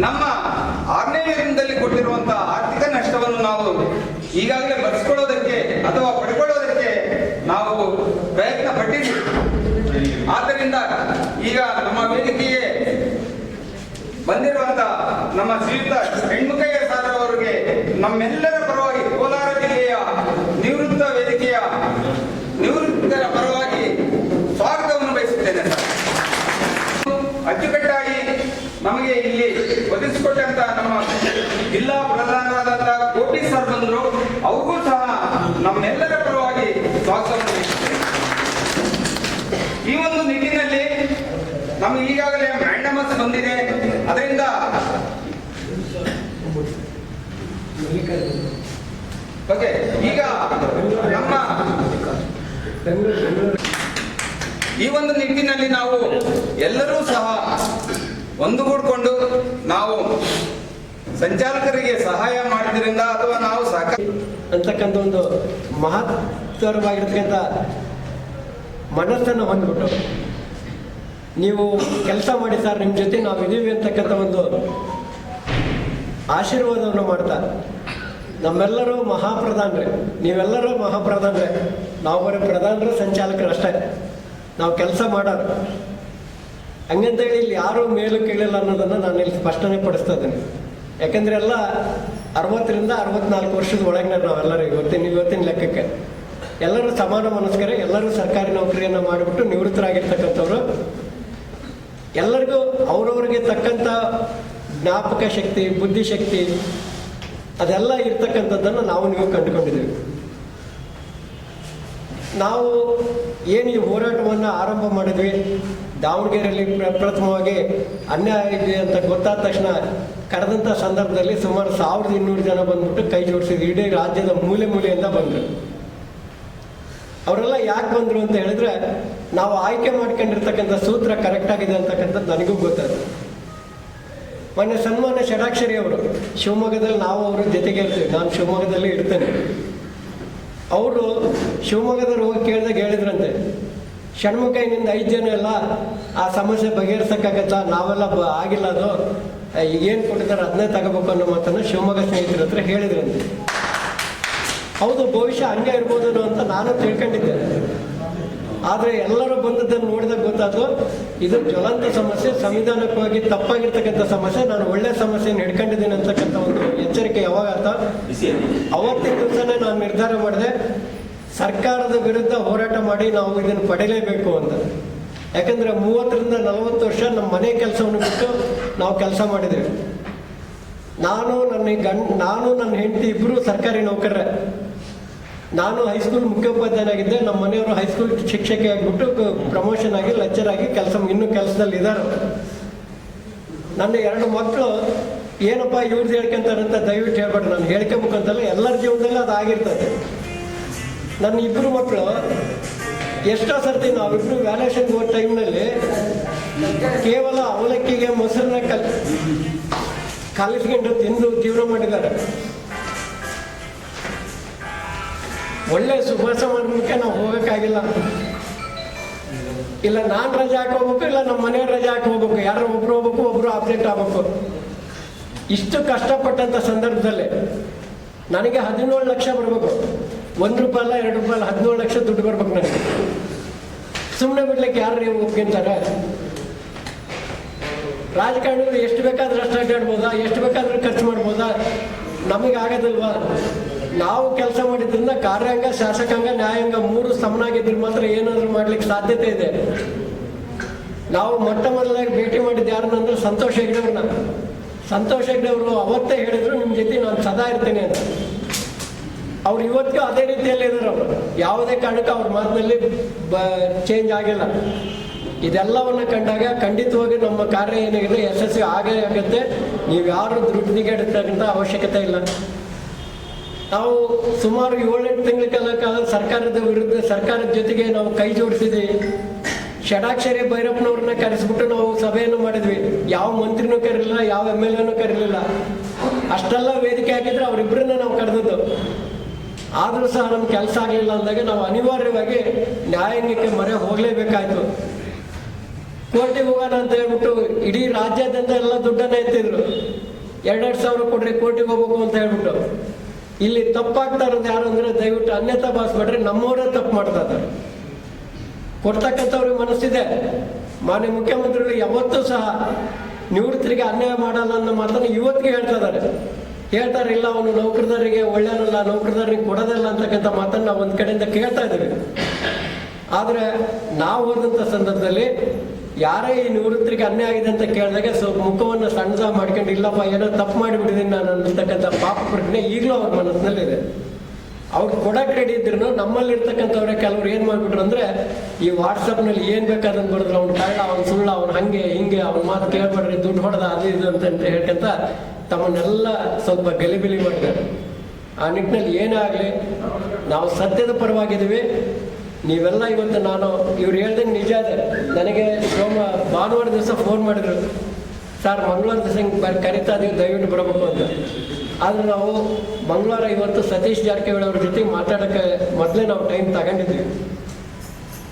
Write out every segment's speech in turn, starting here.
ನಮ್ಮ ಆರನೇ ದಿನದಲ್ಲಿ ಕೊಟ್ಟಿರುವಂತಹ ಆರ್ಥಿಕ ನಷ್ಟವನ್ನು ನಾವು ಈಗಾಗಲೇ ಬರೆಸ್ಕೊಳ್ಳೋದಕ್ಕೆ ಅಥವಾ ಪಡ್ಕೊಳ್ಳೋದಕ್ಕೆ ನಾವು ಪ್ರಯತ್ನ ಪಟ್ಟಿದ್ದೀವಿ ಆದ್ದರಿಂದ ಈಗ ನಮ್ಮ ವೇದಿಕೆಯೇ ಬಂದಿರುವಂತ ನಮ್ಮ ಶ್ರೀಯುತ ಹೆಣ್ಮುಖಯ್ಯ ಸಾರ್ ಅವರಿಗೆ ನಮ್ಮೆಲ್ಲರ ಪರವಾಗಿ ಕೋಲಾರ ಜಿಲ್ಲೆಯ ನಿವೃತ್ತ ವೇದಿಕೆಯ ನಿವೃತ್ತರ ಪರವಾಗಿ ಸ್ವಾಗತವನ್ನು ಬಯಸುತ್ತೇನೆ ಸರ್ ಅಚ್ಚುಕಟ್ಟಾಗಿ ನಮಗೆ ಇಲ್ಲಿ ಒದಗಿಸಿಕೊಟ್ಟಂತ ನಮ್ಮ ಜಿಲ್ಲಾ ಪ್ರಧಾನರಾದಂತಹ ಕೋಟಿ ಸರ್ ಬಂದರು ಅವ್ರಿಗೂ ಸಹ ನಮ್ಮೆಲ್ಲರ ಪರವಾಗಿ ಸ್ವಾಗತವನ್ನು ಬಯಸುತ್ತೇನೆ ಈ ಒಂದು ನಿಟ್ಟಿನಲ್ಲಿ ನಮಗೆ ಈಗಾಗಲೇ ಮ್ಯಾಂಡಮಸ್ ಬಂದಿದೆ ಅದರಿಂದ ಓಕೆ ಈಗ ನಮ್ಮ ಈ ಒಂದು ನಿಟ್ಟಿನಲ್ಲಿ ನಾವು ಎಲ್ಲರೂ ಸಹ ಒಂದುಗೂಡಿಕೊಂಡು ನಾವು ಸಂಚಾಲಕರಿಗೆ ಸಹಾಯ ಮಾಡಿದ್ರಿಂದ ಅಥವಾ ನಾವು ಸಹಕಾರ ಅಂತಕ್ಕಂಥ ಒಂದು ಮಹತ್ತರವಾಗಿರ್ತಕ್ಕಂಥ ಮನಸ್ಸನ್ನು ಹೊಂದ್ಬಿಟ್ಟು ನೀವು ಕೆಲಸ ಮಾಡಿ ಸರ್ ನಿಮ್ಮ ಜೊತೆ ನಾವು ಇದೀವಿ ಅಂತಕ್ಕಂಥ ಒಂದು ಆಶೀರ್ವಾದವನ್ನು ಮಾಡ್ತಾ ನಮ್ಮೆಲ್ಲರೂ ಮಹಾಪ್ರಧಾನ್ರೆ. ನೀವೆಲ್ಲರೂ ಮಹಾಪ್ರಧಾನ್ರೆ. ನಾವು ಬರೀ ಪ್ರಧಾನರು, ಸಂಚಾಲಕರು ಅಷ್ಟೇ. ನಾವು ಕೆಲಸ ಮಾಡೋರು. ಹಂಗಂತೇಳಿ ಇಲ್ಲಿ ಯಾರೂ ಮೇಲು ಕೇಳಿಲ್ಲ ಅನ್ನೋದನ್ನು ನಾನು ಇಲ್ಲಿ ಸ್ಪಷ್ಟನೆ ಪಡಿಸ್ತಾ ಇದ್ದೀನಿ. ಯಾಕೆಂದ್ರೆ ಎಲ್ಲ ಅರವತ್ತರಿಂದ ಅರವತ್ನಾಲ್ಕು ವರ್ಷದ ಒಳಗಿನ ನಾವೆಲ್ಲರೂ ಇವತ್ತಿನ ಇವತ್ತಿನ ಲೆಕ್ಕಕ್ಕೆ. ಎಲ್ಲರೂ ಸಮಾನ ಮನಸ್ಕರ, ಎಲ್ಲರೂ ಸರ್ಕಾರಿ ನೌಕರಿಯನ್ನು ಮಾಡಿಬಿಟ್ಟು ನಿವೃತ್ತರಾಗಿರ್ತಕ್ಕಂಥವ್ರು. ಎಲ್ಲರಿಗೂ ಅವ್ರವ್ರಿಗೆ ತಕ್ಕಂಥ ಜ್ಞಾಪಕ ಶಕ್ತಿ, ಬುದ್ಧಿಶಕ್ತಿ ಅದೆಲ್ಲ ಇರ್ತಕ್ಕಂಥದ್ದನ್ನು ನಾವು ನೀವು ಕಂಡುಕೊಂಡಿದ್ದೇವೆ ನಾವು ಏನು ಈ ಹೋರಾಟವನ್ನು ಆರಂಭ ಮಾಡಿದ್ವಿ? ದಾವಣಗೆರೆಯಲ್ಲಿ ಪ್ರಥಮವಾಗಿ ಅನ್ಯಾಯ ಇದೆ ಅಂತ ಗೊತ್ತಾದ ತಕ್ಷಣ ಕರೆದಂಥ ಸಂದರ್ಭದಲ್ಲಿ ಸುಮಾರು ಸಾವಿರದ ಇನ್ನೂರು ಜನ ಬಂದ್ಬಿಟ್ಟು ಕೈ ಜೋಡಿಸಿದ್ರು ಇಡೀ ರಾಜ್ಯದ ಮೂಲೆ ಮೂಲೆಯಿಂದ ಬಂದರು. ಅವರೆಲ್ಲ ಯಾಕೆ ಬಂದರು ಅಂತ ಹೇಳಿದ್ರೆ, ನಾವು ಆಯ್ಕೆ ಮಾಡ್ಕೊಂಡಿರ್ತಕ್ಕಂಥ ಸೂತ್ರ ಕರೆಕ್ಟ್ ಆಗಿದೆ ಅಂತಕ್ಕಂಥದ್ದು ನನಗೂ ಗೊತ್ತಾಯ್ತು. ಮೊನ್ನೆ ಸನ್ಮಾನ ಷಡಾಕ್ಷರಿ ಅವರು, ಶಿವಮೊಗ್ಗದಲ್ಲಿ ನಾವು ಅವರು ಜೊತೆಗೆ ಇರ್ತೀವಿ, ನಾನು ಶಿವಮೊಗ್ಗದಲ್ಲಿ ಇರ್ತೇನೆ. ಅವರು ಶಿವಮೊಗ್ಗದವ್ರು ಹೋಗಿ ಕೇಳಿದಾಗ ಹೇಳಿದ್ರಂತೆ, ಷಣ್ಮುಖಯ್ಯನಿಂದ ಐದು ಜನ ಎಲ್ಲ ಆ ಸಮಸ್ಯೆ ಬಗೆಹರಿಸೋಕ್ಕಾಗತ್ತಾ, ನಾವೆಲ್ಲ ಬ ಆಗಿಲ್ಲ ಅದು ಏನು ಕೊಟ್ಟಿದ್ದಾರೆ ಅದನ್ನೇ ತಗೋಬೇಕು ಅನ್ನೋ ಮಾತನ್ನು ಶಿವಮೊಗ್ಗ ಸ್ನೇಹಿತರ ಹತ್ರ ಹೇಳಿದ್ರಂತೆ. ಹೌದು, ಭವಿಷ್ಯ ಹಂಗೆ ಇರ್ಬೋದೇನೋ ಅಂತ ನಾನು ತಿಳ್ಕೊಂಡಿದ್ದೆ. ಆದರೆ ಎಲ್ಲರೂ ಬಂದದ್ದನ್ನು ನೋಡಿದಾಗ ಗೊತ್ತಾದ್ರು ಇದು ಜ್ವಲಂತ ಸಮಸ್ಯೆ ಸಂವಿಧಾನಕವಾಗಿ ತಪ್ಪಾಗಿರ್ತಕ್ಕಂಥ ಸಮಸ್ಯೆ ನಾನು ಒಳ್ಳೆ ಸಮಸ್ಯೆಯನ್ನು ಹಿಡ್ಕೊಂಡಿದ್ದೀನಿ ಅಂತಕ್ಕಂಥ ಒಂದು ಎಚ್ಚರಿಕೆ ಯಾವಾಗ ಅಂತ. ಅವತ್ತಿನ ದಿವಸನೇ ನಾನು ನಿರ್ಧಾರ ಮಾಡಿದೆ ಸರ್ಕಾರದ ವಿರುದ್ಧ ಹೋರಾಟ ಮಾಡಿ ನಾವು ಇದನ್ನು ಪಡೆಯಲೇಬೇಕು ಅಂತ. ಯಾಕಂದ್ರೆ ಮೂವತ್ತರಿಂದ ನಲವತ್ತು ವರ್ಷ ನಮ್ಮ ಮನೆ ಕೆಲಸವನ್ನು ಬಿಟ್ಟು ನಾವು ಕೆಲಸ ಮಾಡಿದ್ದೇವೆ. ನಾನು ನನ್ನ ಗಂಡ ನಾನು ನನ್ನ ಹೆಂಡತಿ ಇಬ್ಬರು ಸರ್ಕಾರಿ ನೌಕರರೇ. ನಾನು ಹೈಸ್ಕೂಲ್ ಮುಖ್ಯೋಪಾಧ್ಯಾಯನಾಗಿದ್ದೆ ನಮ್ಮ ಮನೆಯವರು ಹೈಸ್ಕೂಲ್ ಶಿಕ್ಷಕಿ ಆಗಿಬಿಟ್ಟು ಪ್ರಮೋಷನ್ ಆಗಿ ಲೆಕ್ಚರ್ ಆಗಿ ಕೆಲಸ ಇನ್ನೂ ಕೆಲಸದಲ್ಲಿ ಇದ್ದಾರೆ ನನ್ನ ಎರಡು ಮಕ್ಕಳು ಏನಪ್ಪ ಇವ್ರದ್ದು ಹೇಳ್ಕೊಂತಾರೆ ಅಂತ ದಯವಿಟ್ಟು ಹೇಳ್ಬೇಡ. ನಾನು ಹೇಳ್ಕೊಬೇಕಂತಲ್ಲ ಎಲ್ಲರ ಜೀವನದಲ್ಲಿ ಅದು ಆಗಿರ್ತದೆ. ನನ್ನ ಇಬ್ಬರು ಮಕ್ಕಳು ಎಷ್ಟೋ ಸರ್ತಿ ನಾವಿಬ್ರು ವ್ಯಾಲ್ಯೂಷನ್ಗೆ ಹೋದ ಟೈಮ್ನಲ್ಲಿ ಕೇವಲ ಅವಲಕ್ಕಿಗೆ ಮೊಸರನ್ನ ಕಲ್ ಕಲಿಸ್ಕೊಂಡು ತಿಂದು ಜೀವನ ಮಾಡಿದ್ದಾರೆ. ಒಳ್ಳೆ ಸುಭಾಸ ಸಮಾರಂಭಕ್ಕೆ ನಾವು ಹೋಗೋಕ್ಕಾಗಿಲ್ಲ. ಇಲ್ಲ, ನಾನು ರಜೆ ಹಾಕಿ ಹೋಗ್ಬೇಕು, ಇಲ್ಲ ನಮ್ಮ ಮನೆಯವ್ರು ರಜೆ ಹಾಕಿ ಹೋಗ್ಬೇಕು. ಯಾರೋ ಒಬ್ರು ಹೋಗ್ಬೇಕು, ಒಬ್ರು ಅಪ್ಡೇಟ್ ಆಗ್ಬೇಕು. ಇಷ್ಟು ಕಷ್ಟಪಟ್ಟಂಥ ಸಂದರ್ಭದಲ್ಲಿ ನನಗೆ ಹದಿನೇಳು ಲಕ್ಷ ಬರಬೇಕು. ಒಂದು ರೂಪಾಯಿ ಅಲ್ಲ, ಎರಡು ರೂಪಾಯಿ ಅಲ್ಲ, ಹದಿನೇಳು ಲಕ್ಷ ದುಡ್ಡು ಬರ್ಬೇಕು ನನಗೆ. ಸುಮ್ಮನೆ ಬಿಡ್ಲಿಕ್ಕೆ ಯಾರು ನೀವು ಒಪ್ಕೊಂತಾರೆ? ರಾಜಕಾರಣಿಗಳು ಎಷ್ಟು ಬೇಕಾದ್ರೂ ಅಷ್ಟು ಅಡ್ಡಾಡ್ಬೋದಾ? ಎಷ್ಟು ಬೇಕಾದ್ರೂ ಖರ್ಚು ಮಾಡ್ಬೋದಾ? ನಮಗೆ ಆಗೋದಿಲ್ವಾ ನಾವು ಕೆಲಸ ಮಾಡಿದ್ರಿಂದ ಕಾರ್ಯಾಂಗ, ಶಾಸಕಾಂಗ, ನ್ಯಾಯಾಂಗ ಮೂರು ಸಮನಾಗಿದ್ರೆ ಮಾತ್ರ ಏನಾದರೂ ಮಾಡ್ಲಿಕ್ಕೆ ಸಾಧ್ಯತೆ ಇದೆ. ನಾವು ಮೊಟ್ಟ ಮೊದಲಾಗಿ ಭೇಟಿ ಮಾಡಿದ್ದು ಯಾರನ್ನಂದ್ರೆ ಸಂತೋಷ್ ಹೆಗ್ಡೆ ಅವ್ರನ್ನ ಸಂತೋಷ್ ಹೆಗ್ಡೆ ಅವರು ಅವತ್ತೇ ಹೇಳಿದ್ರು ನಿಮ್ಮ ಜೊತೆ ನಾನು ಸದಾ ಇರ್ತೇನೆ ಅಂತ. ಅವ್ರು ಇವತ್ತಿಗೂ ಅದೇ ರೀತಿಯಲ್ಲಿ ಇದ್ದಾರೆ ಅವರು. ಯಾವುದೇ ಕಾರಣಕ್ಕೂ ಅವ್ರ ಮಾತಿನಲ್ಲಿ ಬ ಚೇಂಜ್ ಆಗಿಲ್ಲ. ಇದೆಲ್ಲವನ್ನ ಕಂಡಾಗ ಖಂಡಿತವಾಗಿ ನಮ್ಮ ಕಾರ್ಯ ಏನಾಗಿದೆ ಯಶಸ್ವಿ ಆಗೇ ಆಗುತ್ತೆ. ನೀವು ಯಾರು ದುಡ್ಡಿಗೆಡ್ತಕ್ಕಂಥ ಅವಶ್ಯಕತೆ ಇಲ್ಲ. ನಾವು ಸುಮಾರು ಏಳೆಂಟು ತಿಂಗಳ ಕಾಲ ಸರ್ಕಾರದ ವಿರುದ್ಧ ಸರ್ಕಾರದ ಜೊತೆಗೆ ನಾವು ಕೈ ಜೋಡಿಸಿದ್ವಿ. ಷಡಾಕ್ಷರಿ ಭೈರಪ್ಪನವ್ರನ್ನ ಕರೆಸ್ಬಿಟ್ಟು ನಾವು ಸಭೆಯನ್ನು ಮಾಡಿದ್ವಿ. ಯಾವ ಮಂತ್ರಿನೂ ಕರೀಲಿಲ್ಲ, ಯಾವ ಎಂ ಎಲ್ ಎನೂ ಕರೀಲಿಲ್ಲ. ಅಷ್ಟೆಲ್ಲ ವೇದಿಕೆ ಹಾಕಿದ್ರೆ ಅವರಿಬ್ಬರನ್ನ ನಾವು ಕರೆದದ್ದು. ಆದರೂ ಸಹ ನಮ್ಮ ಕೆಲಸ ಆಗಲಿಲ್ಲ ಅಂದಾಗ ನಾವು ಅನಿವಾರ್ಯವಾಗಿ ನ್ಯಾಯಾಂಗಕ್ಕೆ ಮೊರೆ ಹೋಗಲೇಬೇಕಾಯ್ತು. ಕೋರ್ಟಿಗೆ ಹೋಗೋಣ ಅಂತ ಹೇಳ್ಬಿಟ್ಟು ಇಡೀ ರಾಜ್ಯಾದ್ಯಂತ ಎಲ್ಲ ದುಡ್ಡನ್ನ ಎತ್ತಿದ್ರು. ಎರಡೆರಡು ಸಾವಿರ ಕೊಡ್ರಿ, ಕೋರ್ಟಿಗೆ ಹೋಗ್ಬೇಕು ಅಂತ ಹೇಳ್ಬಿಟ್ಟು. ಇಲ್ಲಿ ತಪ್ಪಾಗ್ತಾ ಇರೋದು ಯಾರು ಅಂದ್ರೆ ದಯವಿಟ್ಟು ಅನ್ಯತಾ ಭಾವಿಸ್ಬೇಡ್ರಿ ನಮ್ಮವರೇ ತಪ್ಪು ಮಾಡ್ತಾ ಇದ್ದಾರೆ. ಕೊಡ್ತಕ್ಕಂಥವ್ರಿಗೆ ಮನಸ್ಸಿದೆ. ಮಾನ್ಯ ಮುಖ್ಯಮಂತ್ರಿಗಳು ಯಾವತ್ತೂ ಸಹ ನಿವೃತ್ತರಿಗೆ ಅನ್ಯಾಯ ಮಾಡಲ್ಲ ಅನ್ನೋ ಮಾತನ್ನು ಇವತ್ತಿಗೆ ಹೇಳ್ತಾ ಇದ್ದಾರೆ. ಹೇಳ್ತಾರೆ ಇಲ್ಲ, ಅವನು ನೌಕರದಾರರಿಗೆ ಒಳ್ಳೆಯನಲ್ಲ ನೌಕರದಾರರಿಗೆ ಕೊಡೋದಲ್ಲ ಅಂತಕ್ಕಂಥ ಮಾತನ್ನು ನಾವು ಒಂದು ಕಡೆಯಿಂದ ಕೇಳ್ತಾ ಇದ್ದೀವಿ. ಆದರೆ ನಾವು ಹೋದಂಥ ಸಂದರ್ಭದಲ್ಲಿ ಯಾರೇ ಈ ನಿವೃತ್ತರಿಗೆ ಅನ್ಯಾಯ ಆಗಿದೆ ಅಂತ ಕೇಳಿದಾಗ ಸ್ವಲ್ಪ ಮುಖವನ್ನು ಸಣ್ಣದ ಮಾಡ್ಕೊಂಡು, ಇಲ್ಲಪ್ಪ, ಏನೋ ತಪ್ಪು ಮಾಡಿಬಿಟ್ಟಿದ್ದೀನಿ ನಾನು ಅನ್ನತಕ್ಕಂಥ ಪಾಪ ಪ್ರಜ್ಞೆ ಈಗಲೂ ಅವ್ರ ಮನಸ್ಸಿನಲ್ಲಿದೆ. ಅವ್ರು ಕೊಡಕ್ಕೆ ರೆಡಿ ಇದ್ರು ನಮ್ಮಲ್ಲಿರ್ತಕ್ಕಂಥವ್ರೆ ಕೆಲವ್ರು ಏನು ಮಾಡ್ಬಿಟ್ರು ಅಂದರೆ, ಈ ವಾಟ್ಸಪ್ನಲ್ಲಿ ಏನು ಬೇಕಾದಂತ ಬರೆದ್ರು ಅವ್ನು ಕಳ್ಳ, ಅವ್ನು ಸುಳ್ಳ, ಅವ್ನು ಹಂಗೆ, ಹಿಂಗೆ, ಅವ್ನ ಮಾತು ಕೇಳ್ಬೇಡ್ರಿ, ದುಡ್ಡು ಹೊಡೆದ ಅದು ಇದು ಅಂತ ಹೇಳ್ಕಂತ ಹೇಳ್ಕೊಂತ ತಮ್ಮನ್ನೆಲ್ಲ ಸ್ವಲ್ಪ ಗಲಿಬಿಲಿ ಮಾಡ್ತಾರೆ. ಆ ನಿಟ್ಟಿನಲ್ಲಿ ಏನೇ ಆಗಲಿ, ನಾವು ಸತ್ಯದ ಪರವಾಗಿದ್ದೀವಿ. ನೀವೆಲ್ಲ ಇವತ್ತು ನಾನು, ಇವ್ರು ಹೇಳ್ದಂಗೆ ನಿಜ ಇದೆ ನನಗೆ ಸೋಮ ಭಾನುವಾರ ದಿವಸ ಫೋನ್ ಮಾಡಿದ್ರು. ಸರ್, ಮಂಗಳವಾರ ದಿವಸ ಹಿಂಗೆ ಬರ್, ಕರಿತಾ ಇದೀವಿ, ದಯವಿಟ್ಟು ಬರಬೇಕು ಅಂತ. ಆದ್ರೆ ನಾವು ಮಂಗಳವಾರ ಇವತ್ತು ಸತೀಶ್ ಜಾರಕಿಹೊಳಿ ಅವ್ರ ಜೊತೆ ಮಾತಾಡೋಕ್ಕೆ ಮೊದಲೇ ನಾವು ಟೈಮ್ ತಗೊಂಡಿದ್ವಿ.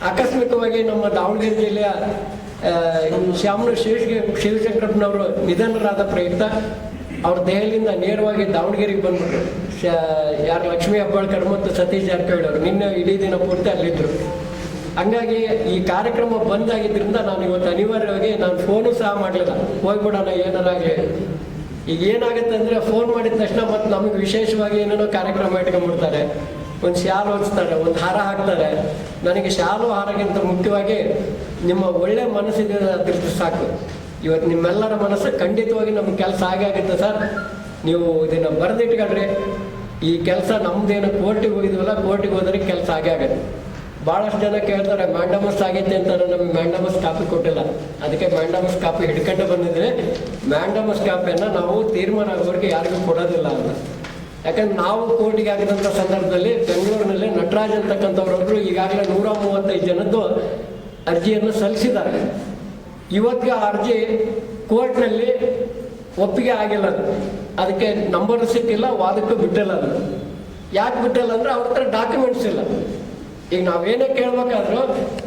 ಆಕಸ್ಮಿಕವಾಗಿ ನಮ್ಮ ದಾವಣಗೆರೆ ಜಿಲ್ಲೆಯ ಶ್ಯಾಮನ ಶಿವಶಿ ಶಿವಶಂಕರಪ್ಪನವರು ನಿಧನರಾದ ಪ್ರಯುಕ್ತ, ಅವ್ರ ದೆಹಲಿಯಿಂದ ನೇರವಾಗಿ ದಾವಣಗೆರೆಗೆ ಬಂದ್ಬಿಟ್ರು. ಯಾರು ಲಕ್ಷ್ಮೀ ಅಬ್ಬಾಳ್ಕರ್ ಮತ್ತು ಸತೀಶ್ ಜಾರಕಿಹೊಳಿ ಅವರು ನಿನ್ನೆ ಇಡೀ ದಿನ ಪೂರ್ತಿ ಅಲ್ಲಿದ್ದರು ಹಂಗಾಗಿ ಈ ಕಾರ್ಯಕ್ರಮ ಬಂದಾಗಿದ್ದರಿಂದ ನಾನು ಇವತ್ತು ಅನಿವಾರ್ಯವಾಗಿ ನಾನು ಫೋನು ಸಹ ಮಾಡಲಿಲ್ಲ. ಹೋಗ್ಬಿಡೋಣ ಏನಾರಾಗಲಿ ಈಗ ಏನಾಗುತ್ತೆ ಅಂದರೆ ಫೋನ್ ಮಾಡಿದ ತಕ್ಷಣ ಮತ್ತು ನಮಗೆ ವಿಶೇಷವಾಗಿ ಏನೇನೋ ಕಾರ್ಯಕ್ರಮ ಇಟ್ಕೊಂಡ್ಬಿಡ್ತಾರೆ. ಒಂದು ಶಾಲು ಹೊಚ್ತಾರೆ, ಒಂದು ಹಾರ ಹಾಕ್ತಾರೆ. ನನಗೆ ಶಾಲು ಹಾರಗಿಂತ ಮುಖ್ಯವಾಗಿ ನಿಮ್ಮ ಒಳ್ಳೆ ಮನಸ್ಸಿದೆ ಅದ್ರದ್ದು ಸಾಕು. ಇವತ್ತು ನಿಮ್ಮೆಲ್ಲರ ಮನಸ್ಸು ಖಂಡಿತವಾಗಿ ನಮ್ಮ ಕೆಲಸ ಆಗೇ ಆಗುತ್ತೆ ಸರ್. ನೀವು ಇದನ್ನು ಬರೆದಿಟ್ಕೊಳ್ರಿ. ಈ ಕೆಲಸ ನಮ್ದೇನು ಕೋರ್ಟಿಗೆ ಹೋಗಿದ್ವಲ್ಲ, ಕೋರ್ಟಿಗೆ ಹೋದ್ರೆ ಕೆಲಸ ಆಗೇ ಆಗುತ್ತೆ. ಭಾಳಷ್ಟು ಜನ ಕೇಳ್ತಾರೆ, ಮ್ಯಾಂಡಮಸ್ ಆಗೈತೆ ಅಂತ ನಮ್ಗೆ ಮ್ಯಾಂಡಮಸ್ ಕಾಪಿ ಕೊಟ್ಟಿಲ್ಲ. ಅದಕ್ಕೆ ಮ್ಯಾಂಡಮಸ್ ಕಾಪಿ ಹಿಡ್ಕೊಂಡು ಬಂದಿದ್ರೆ ಮ್ಯಾಂಡಮಸ್ ಕಾಪಿಯನ್ನು ನಾವು ತೀರ್ಮಾನ ಆಗೋರಿಗೆ ಯಾರಿಗೂ ಕೊಡೋದಿಲ್ಲ ಅಂತ. ಯಾಕಂದ್ರೆ ನಾವು ಕೋರ್ಟಿಗೆ ಆಗಿದಂಥ ಸಂದರ್ಭದಲ್ಲಿ ಬೆಂಗಳೂರಿನಲ್ಲಿ ನಟರಾಜ್ ಅಂತಕ್ಕಂಥವ್ರೊಬ್ರು ಈಗಾಗಲೇ ನೂರ ಮೂವತ್ತೈದು ಜನದ್ದು ಅರ್ಜಿಯನ್ನು ಸಲ್ಲಿಸಿದ್ದಾರೆ. ಇವತ್ತಿಗೆ ಆ ಅರ್ಜಿ ಕೋರ್ಟ್ನಲ್ಲಿ ಒಪ್ಪಿಗೆ ಆಗಿಲ್ಲ. ಅದಕ್ಕೆ ನಂಬರ್ ಸಿಕ್ಕಿಲ್ಲ, ವಾದಕ್ಕೂ ಬಿಟ್ಟಿಲ್ಲ ಅದು. ಯಾಕೆ ಬಿಟ್ಟಲ್ಲ ಅಂದ್ರೆ ಅವ್ರ ಹತ್ರ ಡಾಕ್ಯುಮೆಂಟ್ಸ್ ಇಲ್ಲ. ಈಗ ನಾವೇನೇ ಕೇಳ್ಬೇಕಾದ್ರೂ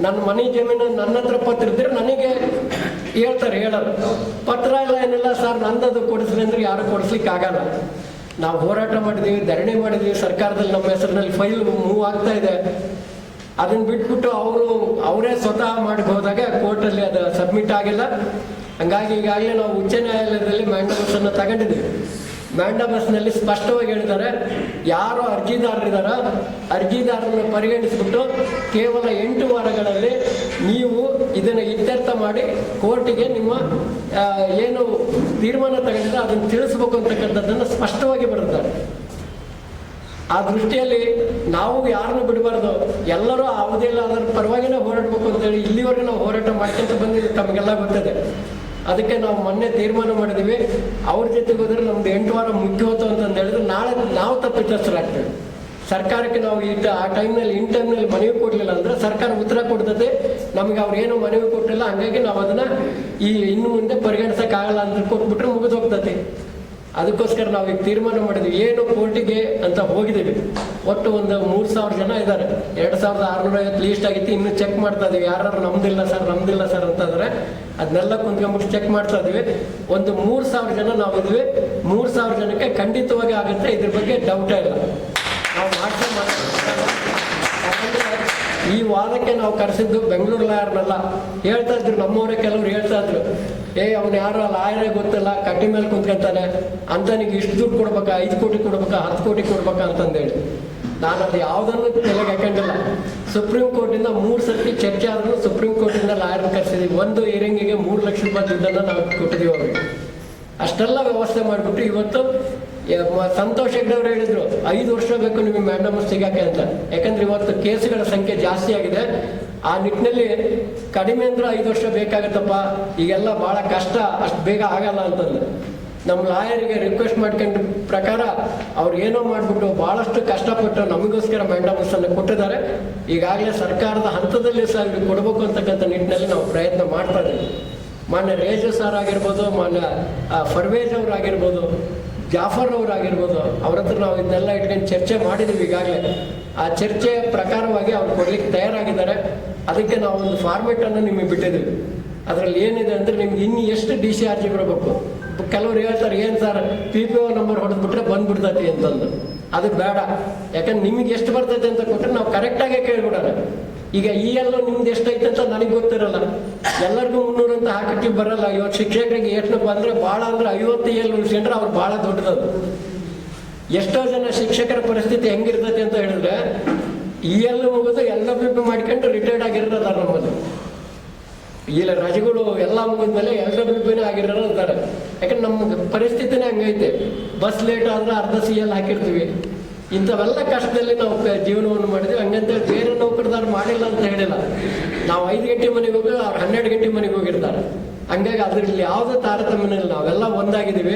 ನನ್ನ ಮನೆ ಜಮೀನು ನನ್ನ ಹತ್ರ ಪತ್ರ ಇದ್ರೆ ನನಗೆ ಹೇಳ್ತಾರೆ ಹೇಳೋದು ಪತ್ರ ಇಲ್ಲ ಏನಿಲ್ಲ, ಸರ್, ನಂದದು ಕೊಡಿಸ್ರಿ ಅಂದ್ರೆ ಯಾರು ಕೊಡಿಸ್ಲಿಕ್ಕೆ ಆಗಲ್ಲ. ನಾವು ಹೋರಾಟ ಮಾಡಿದೀವಿ, ಧರಣಿ ಮಾಡಿದೀವಿ, ಸರ್ಕಾರದಲ್ಲಿ ನಮ್ಮ ಹೆಸರಿನಲ್ಲಿ ಫೈಲ್ ಮೂವ್ ಆಗ್ತಾ ಇದೆ. ಅದನ್ನ ಬಿಟ್ಬಿಟ್ಟು ಅವರು, ಅವರೇ ಸ್ವತಃ ಮಾಡಿಕೋದಾಗ ಕೋರ್ಟಲ್ಲಿ ಅದು ಸಬ್ಮಿಟ್ ಆಗಿಲ್ಲ. ಹಂಗಾಗಿ ಈಗಾಗಲೇ ನಾವು ಉಚ್ಚ ನ್ಯಾಯಾಲಯದಲ್ಲಿ ಮ್ಯಾಂಡಮಸ್ ಅನ್ನು ತಗೊಂಡಿದ್ದೀವಿ. ಮ್ಯಾಂಡಮಸ್ನಲ್ಲಿ ಸ್ಪಷ್ಟವಾಗಿ ಹೇಳಿದ್ದಾರೆ ಯಾರು ಅರ್ಜಿದಾರರಿದಾರ ಅರ್ಜಿದಾರರನ್ನು ಪರಿಗಣಿಸಿಬಿಟ್ಟು ಕೇವಲ ಎಂಟು ವಾರಗಳಲ್ಲಿ ನೀವು ಇದನ್ನು ಇತ್ಯರ್ಥ ಮಾಡಿ ಕೋರ್ಟಿಗೆ ನಿಮ್ಮ ಏನು ತೀರ್ಮಾನ ತಗೊಂಡಿದ್ರೆ ಅದನ್ನು ತಿಳಿಸ್ಬೇಕು ಅಂತಕ್ಕಂಥದ್ದನ್ನು ಸ್ಪಷ್ಟವಾಗಿ ಬರುತ್ತಾರೆ ಆ ದೃಷ್ಟಿಯಲ್ಲಿ ನಾವು ಯಾರನ್ನು ಬಿಡಬಾರ್ದು, ಎಲ್ಲರೂ ಯಾವುದಿಲ್ಲ ಅದರ ಪರವಾಗಿನೇ ಹೋರಾಡಬೇಕು ಅಂತೇಳಿ ಇಲ್ಲಿವರೆಗೂ ನಾವು ಹೋರಾಟ ಮಾಡ್ಕೊಂತ ಬಂದಿದ್ದೀವಿ, ತಮಗೆಲ್ಲ ಗೊತ್ತಿದೆ. ಅದಕ್ಕೆ ನಾವು ಮೊನ್ನೆ ತೀರ್ಮಾನ ಮಾಡಿದ್ವಿ. ಅವ್ರ ಜೊತೆಗೆ ಹೋದ್ರೆ ನಮ್ದು ಎಂಟು ವಾರ ಮುಖ್ಯ ಹೋತು ಅಂತಂದು ಹೇಳಿದ್ರೆ ನಾಳೆ ನಾವು ತಪ್ಪಿತಸ್ಥರಾಗ್ತೇವೆ ಸರ್ಕಾರಕ್ಕೆ ನಾವು ಈ ಆ ಟೈಮ್ನಲ್ಲಿ, ಇನ್ ಟೈಮ್ನಲ್ಲಿ ಮನವಿ ಕೊಡಲಿಲ್ಲ ಅಂದ್ರೆ ಸರ್ಕಾರ ಉತ್ತರ ಕೊಡ್ತದೆ. ನಮಗೆ ಅವ್ರು ಏನು ಮನವಿ ಕೊಟ್ಟಿಲ್ಲ, ಹಂಗಾಗಿ ನಾವು ಅದನ್ನ ಈ ಇನ್ನು ಮುಂದೆ ಪರಿಗಣಿಸೋಕ್ಕಾಗಲ್ಲ ಅಂತ ಕೊಟ್ಬಿಟ್ರೆ ಮುಗಿದು ಹೋಗ್ತದೆ ಅದಕ್ಕೋಸ್ಕರ ನಾವು ಈಗ ತೀರ್ಮಾನ ಮಾಡಿದ್ವಿ. ಏನು ಕೋರ್ಟಿಗೆ ಅಂತ ಹೋಗಿದ್ದೀವಿ. ಒಟ್ಟು ಒಂದು ಮೂರು ಸಾವಿರ ಜನ ಇದ್ದಾರೆ. ಎರಡು ಸಾವಿರದ ಆರುನೂರ ಐವತ್ತು ಲೀಸ್ಟ್ ಆಗಿತ್ತು. ಇನ್ನು ಚೆಕ್ ಮಾಡ್ತಾ ಇದೀವಿ. ಯಾರು ನಮ್ದಿಲ್ಲ ಸರ್ ನಮ್ದಿಲ್ಲ ಸರ್ ಅಂತಂದ್ರೆ ಅದನ್ನೆಲ್ಲ ಕುಂತ್ಕೊಂಡ್ಬಿಟ್ಟು ಚೆಕ್ ಮಾಡ್ತಾ ಇದೀವಿ. ಒಂದು ಮೂರು ಸಾವಿರ ಜನ ನಾವು ಇದ್ವಿ. ಮೂರು ಸಾವಿರ ಜನಕ್ಕೆ ಖಂಡಿತವಾಗಿ ಆಗುತ್ತೆ. ಇದ್ರ ಬಗ್ಗೆ ಡೌಟ್ ಇಲ್ಲ. ನಾವು ಮಾಡ್ತಾ ಈ ವಾದಕ್ಕೆ ನಾವು ಕರೆಸಿದ್ದು ಬೆಂಗಳೂರು ಲಾಯರ್ನಲ್ಲ. ಹೇಳ್ತಾ ಇದ್ರು ನಮ್ಮವರೇ ಕೆಲವ್ರು ಹೇಳ್ತಾ ಇದ್ರು. ಏ, ಅವ್ನು ಯಾರು ಲಾಯರೇ ಗೊತ್ತಲ್ಲ, ಕಟ್ಟಿ ಮೇಲೆ ಕುಂತ್ಕೊಂತಾನೆ. ಅಂತನಿಗೆ ಇಷ್ಟು ದುಡ್ಡು ಕೊಡ್ಬೇಕಾ? ಐದು ಕೋಟಿ ಕೊಡ್ಬೇಕಾ? ಹತ್ತು ಕೋಟಿ ಕೊಡ್ಬೇಕಾ ಅಂತಂದೇಳಿ. ನಾನು ಅದು ಯಾವುದನ್ನು ತಲೆಗೆ ಹಾಕೊಂಡಿಲ್ಲ. ಸುಪ್ರೀಂ ಕೋರ್ಟಿಂದ ಮೂರು ಸರ್ತಿ ಚರ್ಚೆ ಆದ್ರೂ ಸುಪ್ರೀಂ ಕೋರ್ಟಿಂದ ಲಾಯರ್ ಕರೆಸಿದ್ವಿ. ಒಂದು ಹಿಯರಿಂಗಿಗೆ ಮೂರು ಲಕ್ಷ ರೂಪಾಯಿ ದುಡ್ಡನ್ನ ನಾವು ಕೊಟ್ಟಿದ್ದೀವಿ ಅವ್ರಿಗೆ. ಅಷ್ಟೆಲ್ಲ ವ್ಯವಸ್ಥೆ ಮಾಡಿಬಿಟ್ಟು ಇವತ್ತು ಸಂತೋಷ್ ಹೆಗ್ಡೆ ಅವರು ಹೇಳಿದ್ರು, ಐದು ವರ್ಷ ಬೇಕು ನಿಮಗೆ ಮ್ಯಾಂಡಮ್ ಸಿಗಕ್ಕೆ ಅಂತ. ಯಾಕಂದ್ರೆ ಇವತ್ತು ಕೇಸುಗಳ ಸಂಖ್ಯೆ ಜಾಸ್ತಿ ಆಗಿದೆ. ಆ ನಿಟ್ಟಿನಲ್ಲಿ ಕಡಿಮೆ ಅಂದ್ರೆ ಐದು ವರ್ಷ ಬೇಕಾಗತ್ತಪ್ಪ. ಈಗೆಲ್ಲ ಬಹಳ ಕಷ್ಟ, ಅಷ್ಟು ಬೇಗ ಆಗಲ್ಲ ಅಂತಂದು. ನಮ್ಮ ಲಾಯರಿಗೆ ರಿಕ್ವೆಸ್ಟ್ ಮಾಡ್ಕೊಂಡ ಪ್ರಕಾರ ಅವ್ರು ಏನೋ ಮಾಡಿಬಿಟ್ಟು ಬಹಳಷ್ಟು ಕಷ್ಟಪಟ್ಟು ನಮಗೋಸ್ಕರ ಮ್ಯಾಂಡಮಸ್ ಅನ್ನು ಕೊಟ್ಟಿದ್ದಾರೆ. ಈಗಾಗಲೇ ಸರ್ಕಾರದ ಹಂತದಲ್ಲಿ ಸಹ ಕೊಡಬೇಕು ಅಂತಕ್ಕಂಥ ನಿಟ್ಟಿನಲ್ಲಿ ನಾವು ಪ್ರಯತ್ನ ಮಾಡ್ತಾ ಇದ್ದೀವಿ. ಮಾನ್ಯ ರೇಜು ಸರ್ ಆಗಿರ್ಬೋದು, ಮಾನ್ಯ ಫರ್ವೇಜ್ ಅವರಾಗಿರ್ಬೋದು, ಜಾಫರ್ ಅವರಾಗಿರ್ಬೋದು, ಅವ್ರ ಹತ್ರ ನಾವು ಇದನ್ನೆಲ್ಲ ಇಟ್ಕೊಂಡು ಚರ್ಚೆ ಮಾಡಿದ್ದೀವಿ ಈಗಾಗಲೇ. ಆ ಚರ್ಚೆ ಪ್ರಕಾರವಾಗಿ ಅವ್ರು ಕೊಡ್ಲಿಕ್ಕೆ ತಯಾರಾಗಿದ್ದಾರೆ. ಅದಕ್ಕೆ ನಾವು ಒಂದು ಫಾರ್ಮೆಟ್ ಅನ್ನು ನಿಮಗೆ ಬಿಟ್ಟಿದ್ದೀವಿ. ಅದರಲ್ಲಿ ಏನಿದೆ ಅಂದರೆ ನಿಮ್ಗೆ ಇನ್ನು ಎಷ್ಟು ಡಿ ಸಿ ಆರ್ ಜಿ ಬರಬೇಕು? ಕೆಲವರು ಹೇಳ್ತಾರೆ, ಏನು sir P P O number ಹೊಡೆದ್ಬಿಟ್ರೆ ಬಂದ್ಬಿಡ್ತೈತಿ ಅಂತಂದು. ಅದು ಬೇಡ. ಯಾಕಂದ್ರೆ ನಿಮಗೆ ಎಷ್ಟು ಬರ್ತೈತೆ ಅಂತ ಕೊಟ್ಟರೆ ನಾವು ಕರೆಕ್ಟಾಗೇ ಕೇಳ್ಬಿಡೋಣ. ಈಗ ಈ ಎಲ್ಲ ನಿಮ್ದು ಎಷ್ಟೈತೆ ಅಂತ ನನಗೆ ಗೊತ್ತಿರಲ್ಲ. ಎಲ್ಲರಿಗೂ ಮುನ್ನೂರು ಅಂತ ಹಾಕಕ್ಕೆ ಬರಲ್ಲ. ಇವತ್ತು ಶಿಕ್ಷಕರಿಗೆ ಎಷ್ಟು ಬಂದರೆ ಭಾಳ ಅಂದ್ರೆ ಐವತ್ತು ಏಳು ಉಳಿಸ್ಕೊಂಡ್ರೆ ಅವ್ರು ಭಾಳ ದೊಡ್ಡದದು ಎಷ್ಟೋ ಜನ ಶಿಕ್ಷಕರ ಪರಿಸ್ಥಿತಿ ಹೆಂಗಿರ್ತೈತೆ ಅಂತ ಹೇಳಿದ್ರೆ ಈ ಎಲ್ಲ ಮುಗಿದು ಎಲ್ಲ ಬಿಟ್ಟು ಮಾಡ್ಕೊಂಡು ರಿಟೈರ್ಡ್ ಆಗಿರೋದ ನಮ್ಮದು ಇಲ್ಲ ರಜೆಗಳು ಎಲ್ಲ ಮುಗಿದ್ಮೇಲೆ ಎಲ್ಲ ಬಿಪಿನೇ ಆಗಿರೋರು ಅಂತಾರೆ. ಯಾಕಂದ್ರೆ ನಮ್ಮ ಪರಿಸ್ಥಿತಿನೇ ಹಂಗೈತೆ. ಬಸ್ ಲೇಟ್ ಆದ್ರೆ ಅರ್ಧ ಸಿ ಎಲ್ ಹಾಕಿರ್ತೀವಿ. ಇಂಥವೆಲ್ಲ ಕಷ್ಟದಲ್ಲಿ ನಾವು ಜೀವನವನ್ನು ಮಾಡಿದ್ವಿ. ಹಂಗಂತ ಬೇರೆ ನೌಕರದಾರ ಮಾಡಿಲ್ಲ ಅಂತ ಹೇಳಿಲ್ಲ. ನಾವು ಐದು ಗಂಟೆ ಮನೆಗೆ ಹೋಗಿ ಅವ್ರು ಹನ್ನೆರಡು ಗಂಟೆ ಮನೆಗೆ ಹೋಗಿರ್ತಾರೆ. ಹಂಗಾಗಿ ಅದ್ರಲ್ಲಿ ಯಾವುದೇ ತಾರತಮ್ಯ ಇಲ್ಲ. ನಾವೆಲ್ಲ ಒಂದಾಗಿದ್ದೀವಿ.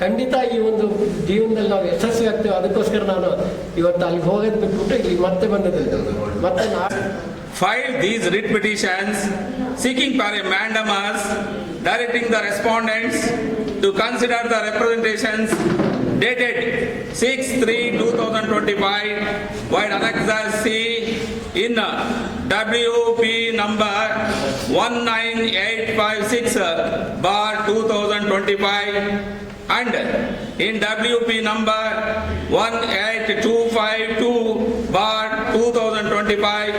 ಖಂಡಿತ ಈ ಒಂದು ಜೀವನದಲ್ಲಿ ನಾವು ಯಶಸ್ವಿ ಆಗ್ತೇವೆ. ಅದಕ್ಕೋಸ್ಕರ ನಾನು ಇವತ್ತು ಅಲ್ಲಿ ಹೋಗಿ ಬಿಟ್ಬಿಟ್ಟು ಇಲ್ಲಿ ಮತ್ತೆ ಬಂದಿದ್ದೆ ಮತ್ತೆ file these writ petitions seeking for a mandamus directing the respondents to consider the representations dated six three two thousand twenty five vide ಅಲೆಕ್ಸಸ್ C in W P number one nine eight five six bar two thousand twenty five and in WP number 18252 bar 2025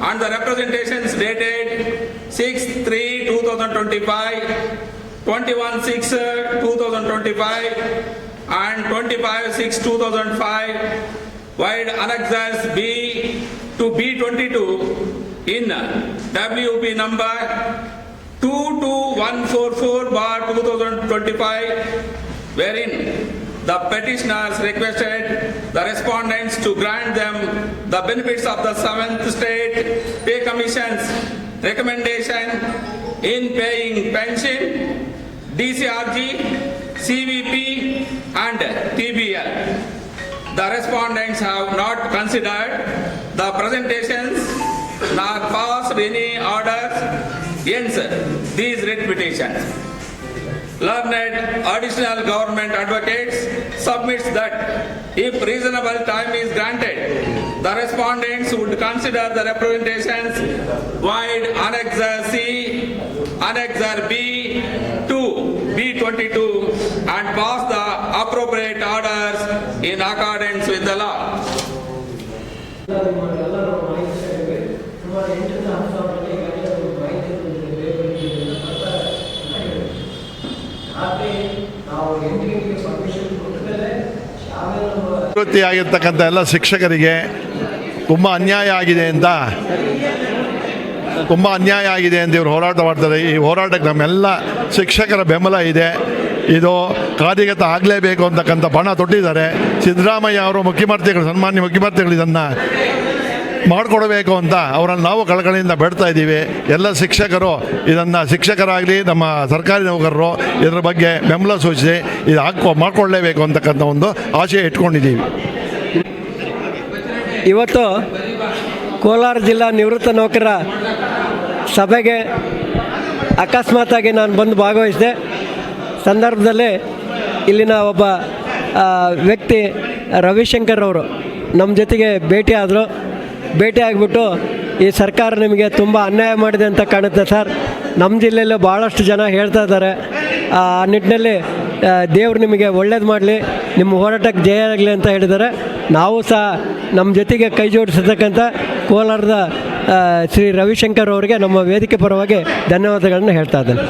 and the representations dated 6-3-2025, 21-6-2025 and 25-6-2005 while annexes B to B22 in WP number 22144 bar 2025 wherein the petitioners requested the respondents to grant them the benefits of the seventh state pay commission's recommendation in paying pension, DCRG, CVP and TBL. The respondents have not considered the presentations nor passed any orders, hence these petitions. Learned additional government advocates submits that if reasonable time is granted, the respondents would consider the representations void annexer C, annexer B to B22 and pass the appropriate orders in accordance with the law. ನಿವೃತ್ತಿಯಾಗಿರ್ತಕ್ಕಂಥ ಎಲ್ಲ ಶಿಕ್ಷಕರಿಗೆ ತುಂಬ ಅನ್ಯಾಯ ಆಗಿದೆ ಅಂತ, ತುಂಬ ಅನ್ಯಾಯ ಆಗಿದೆ ಅಂತ ಇವರು ಹೋರಾಟ ಮಾಡ್ತಾರೆ. ಈ ಹೋರಾಟಕ್ಕೆ ನಮ್ಮೆಲ್ಲ ಶಿಕ್ಷಕರ ಬೆಂಬಲ ಇದೆ. ಇದು ಕಾರ್ಯಗತ ಆಗಲೇಬೇಕು ಅಂತಕ್ಕಂಥ ಬಣ ತೊಟ್ಟಿದ್ದಾರೆ. ಸಿದ್ದರಾಮಯ್ಯ ಅವರು ಮುಖ್ಯಮಂತ್ರಿಗಳು, ಸನ್ಮಾನ್ಯ ಮುಖ್ಯಮಂತ್ರಿಗಳು ಇದನ್ನು ಮಾಡಿಕೊಡಬೇಕು ಅಂತ ಅವರನ್ನು ನಾವು ಕಳಕಳಿಯಿಂದ ಬೇಡ್ತಾ ಇದ್ದೀವಿ. ಎಲ್ಲ ಶಿಕ್ಷಕರು ಇದನ್ನು ಶಿಕ್ಷಕರಾಗಲಿ, ನಮ್ಮ ಸರ್ಕಾರಿ ನೌಕರರು ಇದರ ಬಗ್ಗೆ ಬೆಂಬಲ ಸೂಚಿಸಿ ಇದು ಹಾಕೋ ಮಾಡಿಕೊಳ್ಳೇಬೇಕು ಅಂತಕ್ಕಂಥ ಒಂದು ಆಶಯ ಇಟ್ಕೊಂಡಿದ್ದೀವಿ. ಇವತ್ತು ಕೋಲಾರ ಜಿಲ್ಲಾ ನಿವೃತ್ತ ನೌಕರರ ಸಭೆಗೆ ಅಕಸ್ಮಾತಾಗಿ ನಾನು ಬಂದು ಭಾಗವಹಿಸಿದೆ. ಸಂದರ್ಭದಲ್ಲಿ ಇಲ್ಲಿನ ಒಬ್ಬ ವ್ಯಕ್ತಿ ರವಿಶಂಕರ್ ಅವರು ನಮ್ಮ ಜೊತೆಗೆ ಭೇಟಿಯಾದರು. ಭೇಟಿ ಆಗಿಬಿಟ್ಟು ಈ ಸರ್ಕಾರ ನಿಮಗೆ ತುಂಬ ಅನ್ಯಾಯ ಮಾಡಿದೆ ಅಂತ ಕಾಣುತ್ತೆ ಸರ್. ನಮ್ಮ ಜಿಲ್ಲೆಯಲ್ಲೂ ಭಾಳಷ್ಟು ಜನ ಹೇಳ್ತಾ ಇದ್ದಾರೆ. ಆ ನಿಟ್ಟಿನಲ್ಲಿ ದೇವರು ದೇವ್ರು ನಿಮಗೆ ಒಳ್ಳೇದು ಮಾಡಲಿ, ನಿಮ್ಮ ಹೋರಾಟಕ್ಕೆ ಜಯ ಆಗಲಿ ಅಂತ ಹೇಳಿದ್ದಾರೆ. ನಾವು ಸಹ ನಮ್ಮ ಜೊತೆಗೆ ಕೈ ಜೋಡಿಸಿರ್ತಕ್ಕಂಥ ಕೋಲಾರದ ಶ್ರೀ ರವಿಶಂಕರ್ ಅವರಿಗೆ ನಮ್ಮ ವೇದಿಕೆ ಪರವಾಗಿ ಧನ್ಯವಾದಗಳನ್ನು ಹೇಳ್ತಾ ಇದ್ದೇನೆ.